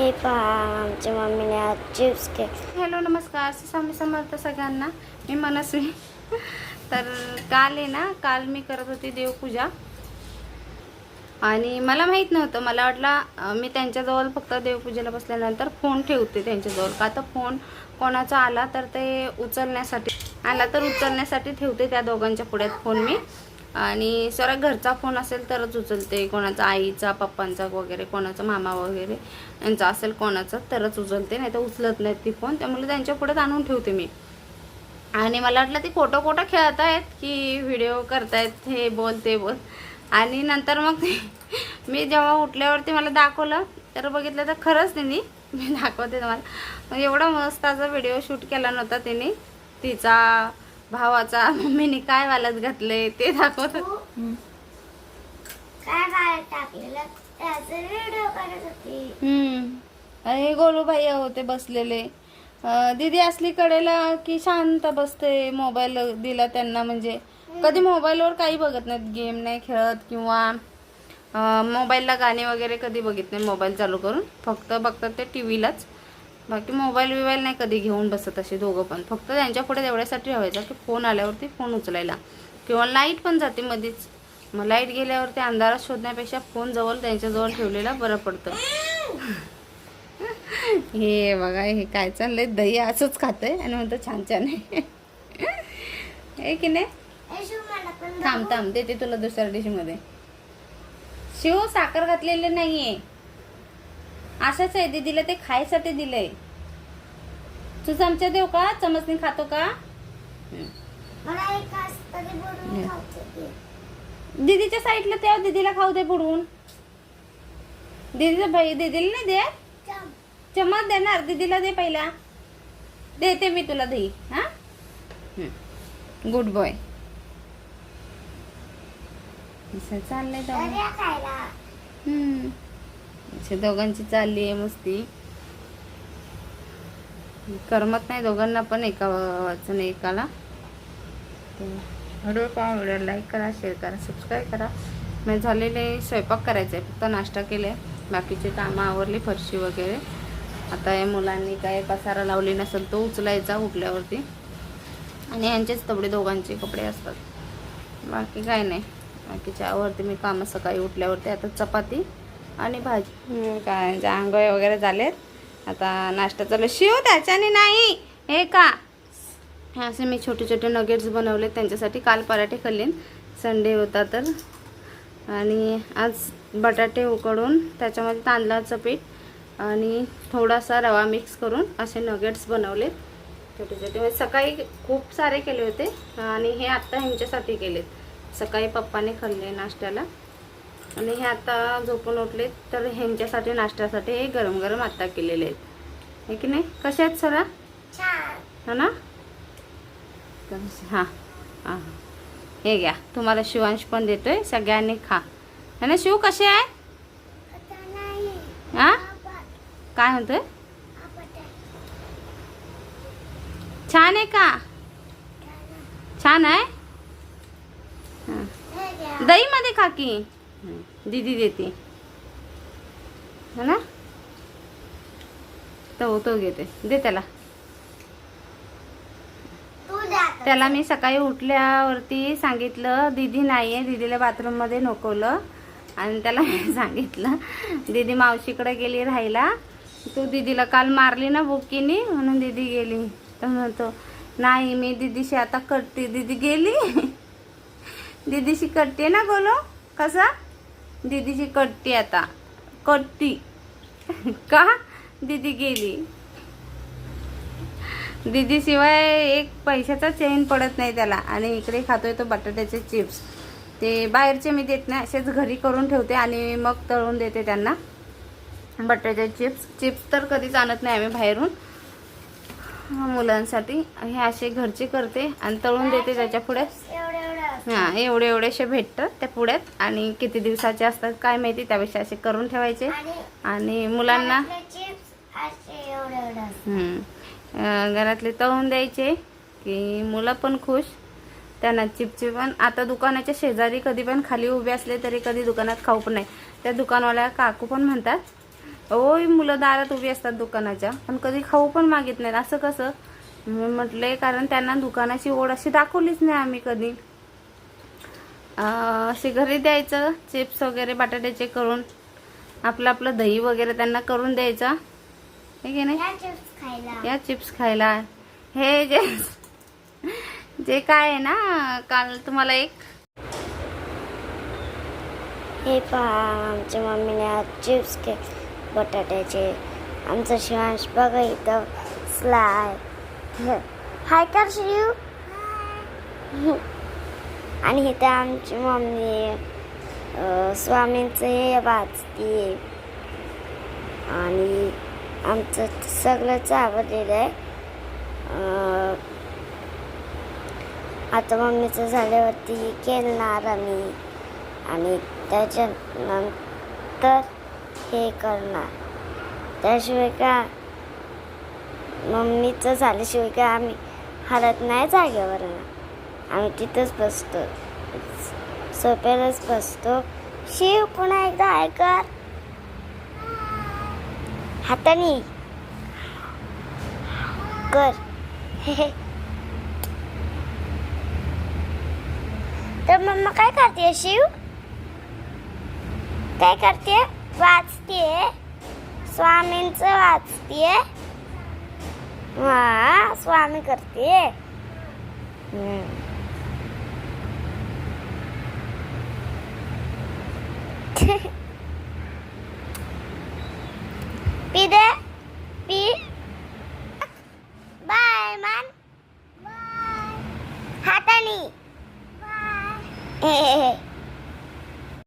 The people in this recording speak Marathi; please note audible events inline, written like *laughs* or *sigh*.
हे पहा आमच्या मम्मीने आज चिप्स के हॅलो नमस्कार. स्वामी समर्थ सगळ्यांना. मी मनस्वी. तर काल आहे ना काल मी करत होती देवपूजा. आणि मला माहीत नव्हतं मला वाटलं मी त्यांच्याजवळ फक्त देवपूजेला बसल्यानंतर फोन ठेवते त्यांच्याजवळ. का तर फोन कोणाचा आला तर ते उचलण्यासाठी आला तर उचलण्यासाठी ठेवते त्या दोघांच्या पुढ्यात फोन मी. आणि सर घरचा फोन असेल तरच उचलते. कोणाचा आईचा पप्पांचा वगैरे कोणाचा मामा वगैरे यांचा असेल कोणाचा तरच उचलते नाही तर उचलत नाहीत ती फोन. त्यामुळे त्यांच्या पुढेच आणून ठेवते मी. आणि मला वाटलं ते खोटं खोटं खेळत आहेत की व्हिडिओ करतायत हे बोल ते बोल. आणि नंतर मग मी जेव्हा उठल्यावरती मला दाखवलं तर बघितलं तर खरंच तिने मी दाखवते तुम्हाला मग एवढा मस्त असा व्हिडिओ शूट केला नव्हता तिने. तिचा भावाचा मम्मीने काय वालत घातले ते दाखवत. होते. काय बाहेर टाकलेलं? त्याचे व्हिडिओ करत होती. हम्म. आणि गोलू भैया होते बसलेले. दीदी असली कडेला की शांत बसते मोबाईल दिला त्यांना म्हणजे. कधी मोबाईलवर काही बघत नाहीत गेम नाही खेळत किंवा मोबाईलला गाणे वगैरे कधी बघित नाही मोबाईल चालू करून. फक्त बघतात ते टी व्हीलाच बाकी मोबाईल बिबाईल नाही कधी घेऊन बसत असे दोघं पण. फक्त त्यांच्या पुढे तेवढ्यासाठी ठेवायचा की फोन आल्यावरती फोन उचलायला. किंवा लाइट पण जाते मध्येच मग लाइट गेल्यावरती अंधारात शोधण्यापेक्षा फोन जवळ त्यांच्याजवळ ठेवलेला बरं पडतं. हे बघा हे काय चाललंय? दही असंच खातंय आणि म्हणतो छान छान आहे. हे की नाही? थांब थांब देते तुला दुसऱ्या डिशमध्ये शिव साखर घातलेले नाहीये. असंच आहे दीदीला ते खायसाठी दिलंय. तू चमचा देऊ का? चमचनी खातो का. दीदीच्या साईडला तेव्हा दीदीला खाऊ दे बुडवून. दीदीचा भाई दीदीला नाही दे चम. चमच देणार दीदीला दे पहिला. देते मी तुला दही हा? गुड बॉय चाललंय हम्म. असे दोघांची चालली आहे मस्ती. करमत नाही दोघांना पण एका वाचून एकाला. व्हिडिओ पहा व्हिडिओ लाईक करा शेअर करा सबस्क्राईब करा. मी झालेले स्वयंपाक करायचा आहे फक्त नाश्ता केले बाकीचे कामं आवरली फरशी वगैरे. आता या मुलांनी काय पसारा लावली नसेल तो उचलायचा उठल्यावरती. आणि यांचेच तेवढे दोघांचे कपडे असतात. बाकी काय नाही. बाकीच्या आवरती मी कामं सकाळी उठल्यावरती. आता चपाती. आणि भाजी. काय आंघोळ वगैरे झालेत. आता नाश्ता चालू शिव त्याच्याने नाही. हे का? हे असे मी छोटे छोटे नगेट्स बनवले त्यांच्यासाठी काल पराठे खाल्ले संडे होता तर. आणि आज बटाटे उकडून त्याच्यामध्ये तांदळाचं पीठ आणि थोडासा रवा मिक्स करून असे नगेट्स बनवले छोटे छोटे. म्हणजे सकाळी खूप सारे केले होते. आणि हे आत्ता ह्यांच्यासाठी केलेत. सकाळी पप्पाने खाल्ले नाश्त्याला. आणि हे आता झोपून उठले तर ह्यांच्यासाठी नाश्त्यासाठी हे गरम गरम आत्ता केलेले आहेत. हे की नाही? कसे आहेत सरा? छान. हो ना? हां हां हे. घ्या. तुम्हाला शिवांश पण देतोय. सगळ्यांनी खा. है ना शिव कसे आहे? हां काय म्हणतोय? छान आहे का? छान आहे. हां हे. दहीमध्ये खा की. हं, दीदी देते. है ना? तो तो घेते. दे त्याला. त्याला मी सकाळी उठल्यावरती सांगितलं दीदी नाही आहे दीदीला बाथरूममध्ये नोकवलं आणि त्याला मी *laughs* सांगितलं दीदी मावशीकडे गेली राहायला. तू दीदीला काल मारली ना बुकीनी म्हणून दीदी गेली. तर म्हणतो नाही मी दीदीशी आता करते. दीदी गेली? *laughs* दीदीशी कटते ना बोलो कसा? दीदीची कट्टी आता. कट्टी. का? दीदी गेली. दीदीशिवाय एक पैशाचा चेन पडत नाही त्याला. आणि इकडे खातोय तो बटाट्याचे चिप्स ते बाहेरचे मी देत नाही असेच घरी करून ठेवते आणि मग तळून देते त्यांना. बटाट्याचे चिप्स चिप्स तर कधीच आणत नाही आम्ही बाहेरून. मुलांसाठी. हे असे घरचे करते आणि तळून देते त्याच्या पुढे. हां एवढे एवढेसे भेटतात त्या पुढ्यात. आणि किती दिवसाचे असतात काय माहिती त्यापेक्षा असे करून ठेवायचे. आणि मुलांना घरातले तळून द्यायचे की मुलं पण खुश त्यांना चिपचिप. पण आता दुकानाच्या शेजारी कधी पण खाली उभे असले तरी कधी दुकानात खाऊ पण नाही. त्या दुकानवाल्या काकू पण म्हणतात ओय मुलं दारात उभी असतात दुकानाच्या पण कधी खाऊ पण मागित नाहीत. असं कसं? मी म्हटले कारण त्यांना दुकानाची ओढ अशी दाखवलीच नाही आम्ही कधी. असे घरी द्यायचं चिप्स वगैरे बटाट्याचे करून आपलं आपलं दही वगैरे त्यांना करून द्यायचं. हे की नाही? या चिप्स खायला. या चिप्स खायला. हे जे जे काय आहे ना काल तुम्हाला एक. हे पहा आमच्या मम्मीने आज चिप्स के बटाट्याचे. आमचं शिवांश बघा इथं स्लाय हाय कर शिव आणि इथं आमची मम्मी स्वामींचं हे वाचते आणि आमचं सगळंच आवडलेलं आहे. आता मम्मीचं झाल्यावरती खेळणार आम्ही. आणि त्याच्यानंतर हे करणार. त्याशिवाय का मम्मीचं झाल्याशिवाय का आम्ही हलत नाही जागेवर आम्ही तिथंच बसतो. सोप्यालाच बसतो. शिव पुन्हा एकदा ऐकर हाताने. कर. *laughs* तर मम्मा काय करते शिव? काय करते? वाचते. स्वामींचं वाचते. हा स्वामी करते. हम्म. पी दे